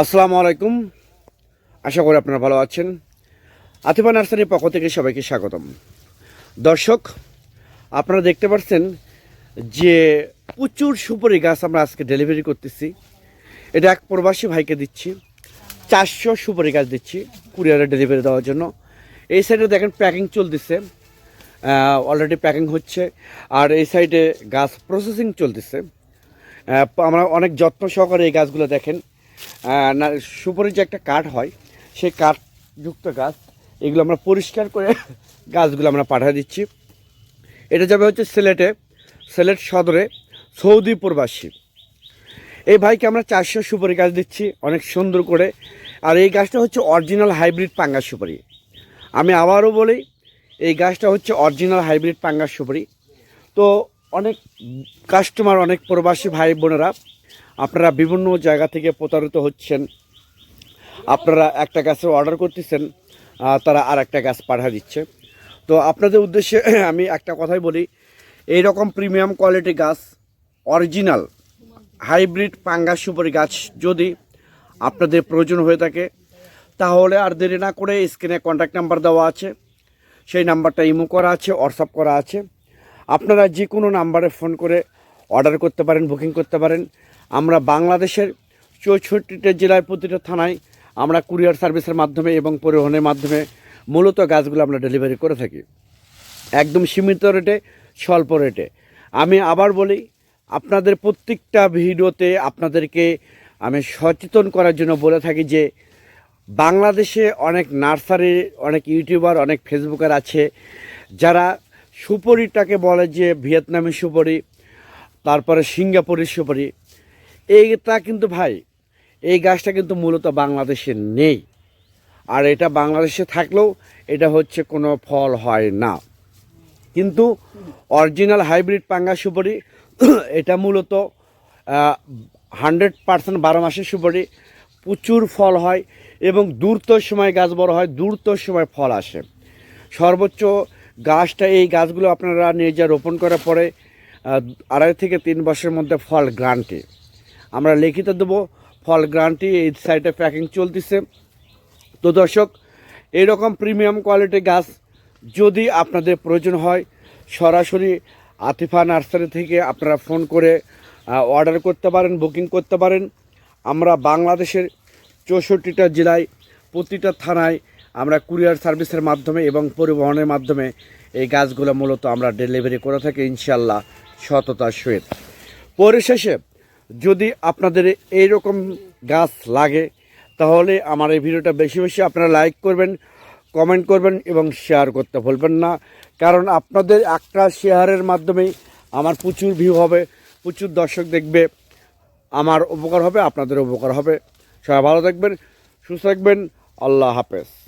আসসালামু আলাইকুম। আশা করি আপনারা ভালো আছেন। আতিফা নার্সারির পক্ষ থেকে সবাইকে স্বাগতম। দর্শক, আপনারা দেখতে পাচ্ছেন যে প্রচুর সুপারি গাছ আমরা আজকে ডেলিভারি করতেছি। এটা এক প্রবাসী ভাইকে দিচ্ছি। চারশো সুপারি গাছ দিচ্ছি কুরিয়ারে ডেলিভারি দেওয়ার জন্য। এই সাইডে দেখেন প্যাকিং চলতেছে। অলরেডি প্যাকিং হচ্ছে। আর এই সাইডে গাছ প্রসেসিং চলতেছে। আমরা অনেক যত্ন সহকারে এই গাছগুলো দেখেন। সুপারির যে একটা কাঠ হয়, সেই কাঠযুক্ত গাছ, এগুলো আমরা পরিষ্কার করে গাছগুলো আমরা পাঠিয়ে দিচ্ছি। এটা যাবে হচ্ছে সিলেটে, সিলেট সদরে সৌদি প্রবাসী এই ভাইকে আমরা চারশো সুপারি গাছ দিচ্ছি, অনেক সুন্দর করে। আর এই গাছটা হচ্ছে অরিজিনাল হাইব্রিড পাঙ্গা সুপারি। আমি আবারও বলি, এই গাছটা হচ্ছে অরিজিনাল হাইব্রিড পাঙ্গা সুপারি। তো অনেক কাস্টমার অনেক প্রবাসী ভাই বোনেরা, আপনারা বিভিন্ন জায়গা থেকে প্রতারিত হচ্ছেন। আপনারা একটা গাছের অর্ডার করতেছেন তারা আর একটা গাছ পাঠা দিচ্ছে। তো আপনাদের উদ্দেশ্যে আমি একটা কথাই বলি এই রকম প্রিমিয়াম কোয়ালিটি গাছ অরিজিনাল হাইব্রিড পাঙ্গাস সুপারি গাছ যদি আপনাদের প্রয়োজন হয়ে থাকে, তাহলে আর দেরি না করে স্ক্রিনে কন্ট্যাক্ট নাম্বার দেওয়া আছে। সেই নাম্বারটা ইমো করা আছে হোয়াটসঅ্যাপ করা আছে। আপনারা যে কোনো নাম্বারে ফোন করে অর্ডার করতে পারেন, বুকিং করতে পারেন। আমরা বাংলাদেশের চৌষট্টিটা জেলায় প্রতিটা থানায় আমরা কুরিয়ার সার্ভিসের মাধ্যমে এবং পরিবহনের মাধ্যমে মূলত গাছগুলো আমরা ডেলিভারি করে থাকি। একদম সীমিত রেটে, স্বল্প রেটে। আমি আবার বলি, আপনাদের প্রত্যেকটা ভিডিওতে আপনাদেরকে আমি সচেতন করার জন্য বলে থাকি যে, বাংলাদেশে অনেক নার্সারি, অনেক ইউটিউবার, অনেক ফেসবুকার আছে যারা সুপরিটাকে বলে যে ভিয়েতনামি সুপরি, তারপরে সিঙ্গাপুরের সুপারি। এইটা কিন্তু ভাই, এই গাছটা কিন্তু মূলত বাংলাদেশে নেই। আর এটা বাংলাদেশে থাকলেও এটা হচ্ছে কোনো ফল হয় না। কিন্তু অরিজিনাল হাইব্রিড পাঙ্গা সুপারি, এটা মূলত হান্ড্রেড পার্সেন্ট বারো মাসের সুপারি, প্রচুর ফল হয় এবং দ্রুত সময় গাছ বড় হয়, দ্রুত সময় ফল আসে। সর্বোচ্চ গাছটা, এই গাছগুলো আপনারা যা রোপণ করার পরে আড়াই থেকে তিন বছরের মধ্যে ফল গ্রান্টি। আমরা লিখিত দেবো, ফল গ্রান্টি এই সাইডে প্যাকিং চলতেছে। তো দর্শক এইরকম প্রিমিয়াম কোয়ালিটি গাছ যদি আপনাদের প্রয়োজন হয়, সরাসরি আতিফা নার্সারি থেকে আপনারা ফোন করে অর্ডার করতে পারেন, বুকিং করতে পারেন। আমরা বাংলাদেশের চৌষট্টিটা জেলায়, প্রতিটা থানায় আমরা কুরিয়ার সার্ভিসের মাধ্যমে এবং পরিবহনের মাধ্যমে এই গাছগুলো মূলত আমরা ডেলিভারি করে থাকি ইনশাল্লাহ সততার সহিত। পরিশেষে, যদি আপনাদের এই রকম গাছ লাগে, তাহলে আমার এই ভিডিওটা বেশি বেশি আপনারা লাইক করবেন, কমেন্ট করবেন এবং শেয়ার করতে ভুলবেন না। কারণ আপনাদের একটা শেয়ারের মাধ্যমেই আমার প্রচুর ভিউ হবে, প্রচুর দর্শক দেখবে, আমার উপকার হবে, আপনাদের উপকার হবে। সবাই ভালো থাকবেন, সুস্থ থাকবেন, আল্লাহ হাফেজ।